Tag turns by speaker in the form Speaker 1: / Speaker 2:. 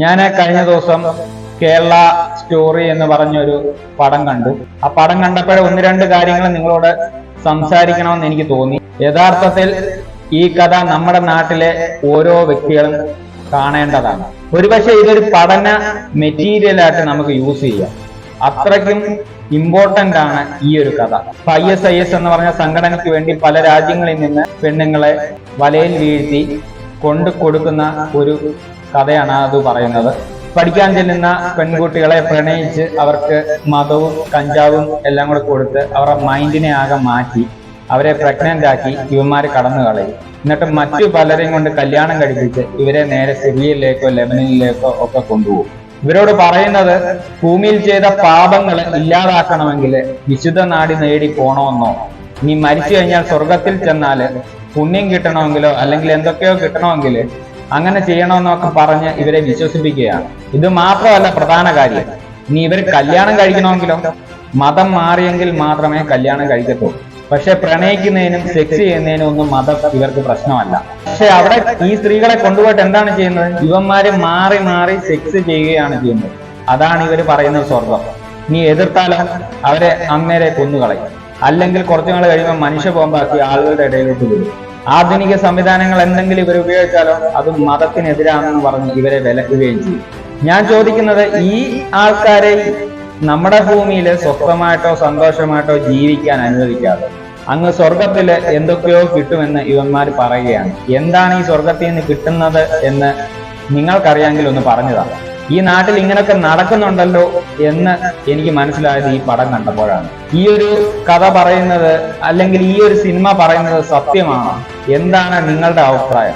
Speaker 1: ഞാൻ കഴിഞ്ഞ ദിവസം കേരള സ്റ്റോറി എന്ന് പറഞ്ഞൊരു പടം കണ്ടു. ആ പടം കണ്ടപ്പോഴേ ഒന്ന് രണ്ട് കാര്യങ്ങൾ നിങ്ങളോട് സംസാരിക്കണമെന്ന് എനിക്ക് തോന്നി. യഥാർത്ഥത്തിൽ ഈ കഥ നമ്മുടെ നാട്ടിലെ ഓരോ വ്യക്തികളും കാണേണ്ടതാണ്. ഒരുപക്ഷെ ഇതൊരു പഠന മെറ്റീരിയലായിട്ട് നമുക്ക് യൂസ് ചെയ്യാം. അത്രയ്ക്കും ഇമ്പോർട്ടന്റ് ആണ് ഈ ഒരു കഥ. ഐ എസ് ഐ എസ് എന്ന് പറഞ്ഞ സംഘടനയ്ക്ക് വേണ്ടി പല രാജ്യങ്ങളിൽ നിന്ന് പെണ്ണുങ്ങളെ വലയിൽ വീഴ്ത്തി കൊണ്ടു കൊടുക്കുന്ന ഒരു കഥയാണ് അത് പറയുന്നത്. പഠിക്കാൻ ചെല്ലുന്ന പെൺകുട്ടികളെ പ്രണയിച്ച് അവർക്ക് മതവും കഞ്ചാവും എല്ലാം കൂടെ കൊടുത്ത് അവരുടെ മൈൻഡിനെ ആകെ മാറ്റി അവരെ പ്രഗ്നന്റ് ആക്കി ഇവന്മാര് കടന്നു കളയും. എന്നിട്ട് മറ്റു പലരെയും കൊണ്ട് കല്യാണം കഴിപ്പിച്ച് ഇവരെ നേരെ സിറിയയിലേക്കോ ലെബനിലേക്കോ ഒക്കെ കൊണ്ടുപോകും. ഇവരോട് പറയുന്നത് ഭൂമിയിൽ ചെയ്ത പാപങ്ങൾ ഇല്ലാതാക്കണമെങ്കിൽ വിശുദ്ധ നാടി നേടി പോണമെന്നോ നീ മരിച്ചു കഴിഞ്ഞാൽ സ്വർഗത്തിൽ ചെന്നാൽ പുണ്യം കിട്ടണമെങ്കിലോ അല്ലെങ്കിൽ എന്തൊക്കെയോ കിട്ടണമെങ്കിൽ അങ്ങനെ ചെയ്യണമെന്നൊക്കെ പറഞ്ഞ് ഇവരെ വിശ്വസിപ്പിക്കുകയാണ്. ഇത് മാത്രമല്ല പ്രധാന കാര്യം. ഇനി ഇവർ കല്യാണം കഴിക്കണമെങ്കിലോ? മതം മാറിയെങ്കിൽ മാത്രമേ കല്യാണം കഴിക്കത്തുള്ളൂ. പക്ഷെ പ്രണയിക്കുന്നതിനും സെക്സ് ചെയ്യുന്നതിനും ഒന്നും മതം ഇവർക്ക് പ്രശ്നമല്ല. പക്ഷെ അവിടെ ഈ സ്ത്രീകളെ കൊണ്ടുപോയിട്ട് എന്താണ് ചെയ്യുന്നത്? ഇവന്മാര് മാറി മാറി സെക്സ് ചെയ്യുകയാണ് ചെയ്യുന്നത്. അതാണ് ഇവർ പറയുന്ന സ്വർഗം നീ എതിർത്താലും? അവരെ അങ്ങേരെ കൊന്നുകളയും. അല്ലെങ്കിൽ കുറച്ചു നാൾ കഴിയുമ്പോൾ മനുഷ്യ ബോംബാക്കി ആളുകളുടെ ഇടയിലോട്ട് വിടും. ആധുനിക സംവിധാനങ്ങൾ എന്തെങ്കിലും ഇവർ ഉപയോഗിച്ചാലോ അത് മതത്തിനെതിരാണെന്ന് പറഞ്ഞ് ഇവരെ വിലക്കുകയും ചെയ്യും. ഞാൻ ചോദിക്കുന്നത് ഈ ആൾക്കാരെ നമ്മുടെ ഭൂമിയിൽ സ്വസ്ഥമായിട്ടോ സന്തോഷമായിട്ടോ ജീവിക്കാൻ അനുവദിക്കാതെ അങ്ങ് സ്വർഗത്തിൽ എന്തൊക്കെയോ കിട്ടുമെന്ന് ഇവന്മാർ പറയുകയാണ്. എന്താണ് ഈ സ്വർഗത്തിൽ നിന്ന് കിട്ടുന്നത് എന്ന് നിങ്ങൾക്കറിയാമെങ്കിൽ ഒന്ന് പറഞ്ഞതാണ് ഈ നാട്ടിൽ ഇങ്ങനൊക്കെ നടക്കുന്നുണ്ടല്ലോ എന്ന് എനിക്ക് മനസ്സിലായത് ഈ പടം കണ്ടപ്പോഴാണ്. ഈ ഒരു കഥ പറയുന്നത് അല്ലെങ്കിൽ ഈ ഒരു സിനിമ പറയുന്നത് സത്യമാണോ? എന്താണ് നിങ്ങളുടെ അഭിപ്രായം?